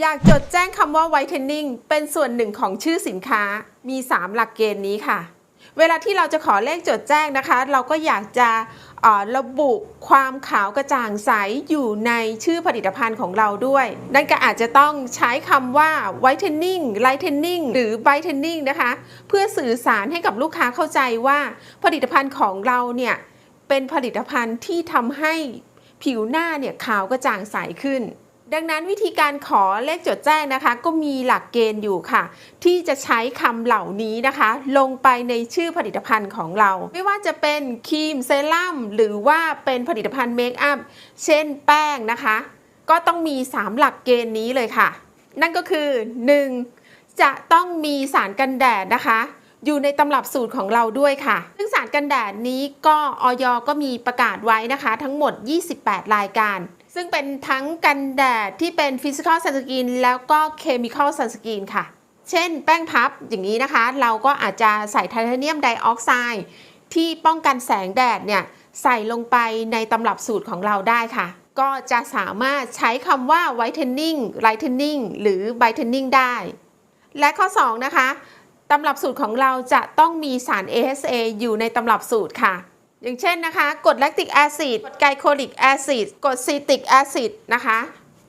อยากจดแจ้งคำว่า whitening เป็นส่วนหนึ่งของชื่อสินค้า มี 3 หลักเกณฑ์นี้ค่ะ เวลาที่เราจะขอเลขจดแจ้งนะคะ เราก็อยากจะระบุความขาวกระจ่างใสอยู่ในชื่อผลิตภัณฑ์ของเราด้วย นั่นก็อาจจะต้องใช้คำว่า whitening lightening หรือ brightening นะคะ เพื่อสื่อสารให้กับลูกค้าเข้าใจว่าผลิตภัณฑ์ของเราเนี่ย เป็นผลิตภัณฑ์ที่ทำให้ผิวหน้าเนี่ยขาวกระจ่างใสขึ้น ดังนั้นวิธีการขอเลขจดแจ้งนะคะ ก็มีหลักเกณฑ์อยู่ค่ะ ที่จะใช้คำเหล่านี้นะคะ ลงไปในชื่อผลิตภัณฑ์ของเรา ไม่ว่าจะเป็นครีมเซรั่มหรือว่าเป็นผลิตภัณฑ์เมคอัพเช่นแป้งนะคะ ก็ต้องมี 3 หลักเกณฑ์นี้เลยค่ะ นั่นก็คือ 1. จะต้องมีสารกันแดดนะคะ อยู่ในตำรับสูตรของเราด้วยค่ะ ซึ่งสารกันแดดนี้ก็ออยก็มีประกาศไว้นะคะ ทั้งหมด 28 รายการ ซึ่งเป็นทั้งกันแดดที่เป็น Physical Sunscreen แล้วก็ Chemical Sunscreen ค่ะ เช่น แป้งพับอย่างนี้นะคะ เราก็อาจจะใส่ไทเทเนียมไดออกไซด์ที่ป้องกันแสงแดดเนี่ยใส่ลงไปในตำรับสูตรของเราได้ค่ะ ก็จะสามารถใช้คำว่า whitening lightening หรือ brightening ได้ และข้อ 2 นะคะ ตำรับสูตรของเราจะต้องมีสาร AHA อยู่ในตำรับสูตรค่ะ อย่างเช่นนะคะกรดแลคติกแอซิดกรดไกลโคลิกแอซิดกรดซีติกแอซิดนะคะ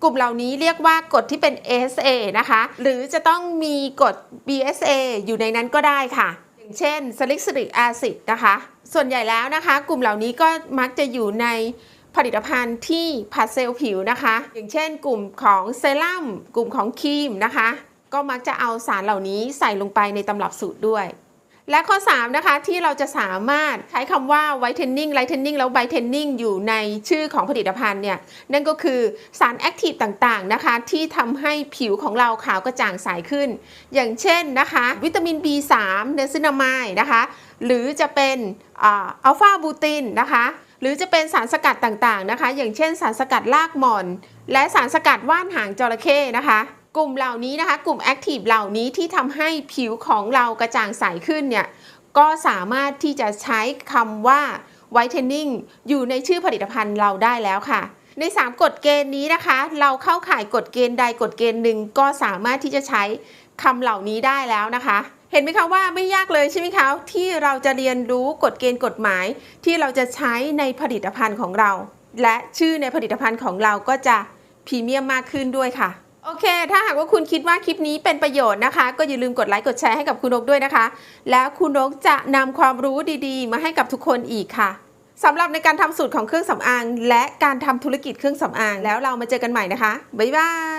กลุ่มเหล่านี้เรียกว่ากรดที่เป็น AHA นะคะ หรือจะต้องมีกรด BSA อยู่ในนั้นก็ได้ค่ะ อย่างเช่น salicylic acid นะคะ ส่วนใหญ่แล้วนะคะ กลุ่มเหล่านี้ก็มักจะอยู่ในผลิตภัณฑ์ที่ผัดเซลล์ผิวนะคะ อย่างเช่นกลุ่มของเซรั่ม กลุ่มของครีมนะคะ ก็มักจะเอาสารเหล่านี้ใส่ลงไปในตำรับสูตรด้วย และข้อ 3 นะคะ ที่เราจะสามารถใช้คำว่า whitening lightening แล้ว brightening อยู่ในชื่อของผลิตภัณฑ์เนี่ย นั่นก็คือสารแอคทีฟต่างๆนะคะ ที่ทำให้ผิวของเราขาวกระจ่างใสขึ้น อย่างเช่นนะคะ วิตามิน B3 เนซินามายนะคะ หรือจะเป็นอัลฟาบูตินนะคะหรือจะเป็นสารสกัดต่างๆนะคะ อย่างเช่นสารสกัดรากหมอน และสารสกัดว่านหางจระเข้นะคะ กลุ่มเหล่านี้นะคะ กลุ่มแอคทีฟเหล่านี้ที่ทำให้ผิวของเรากระจ่างใสขึ้นเนี่ยก็สามารถที่จะใช้คำว่า whitening อยู่ในชื่อผลิตภัณฑ์เราได้แล้วค่ะ ใน 3 กฎเกณฑ์นี้นะคะ เราเข้าข่ายกฎเกณฑ์ใดกฎเกณฑ์หนึ่งก็สามารถที่จะใช้คำเหล่านี้ได้แล้วนะคะ เห็นไหมคะว่าไม่ยากเลยใช่ไหมคะที่เราจะเรียนรู้กฎเกณฑ์กฎหมาย ที่เราจะใช้ในผลิตภัณฑ์ของเรา และชื่อในผลิตภัณฑ์ของเราก็จะพรีเมียมมากขึ้นด้วยค่ะ โอเค ถ้าหากว่าคุณคิดว่าคลิปนี้เป็นประโยชน์นะคะ ก็อย่าลืมกดไลค์ กดแชร์ให้กับคุณนกด้วยนะคะ แล้วคุณนกจะนำความรู้ดีๆ มาให้กับทุกคนอีกค่ะสำหรับในการทำสูตรของเครื่องสำอาง และการทำธุรกิจเครื่องสำอาง แล้วเรามาเจอกันใหม่นะคะ บ๊ายบาย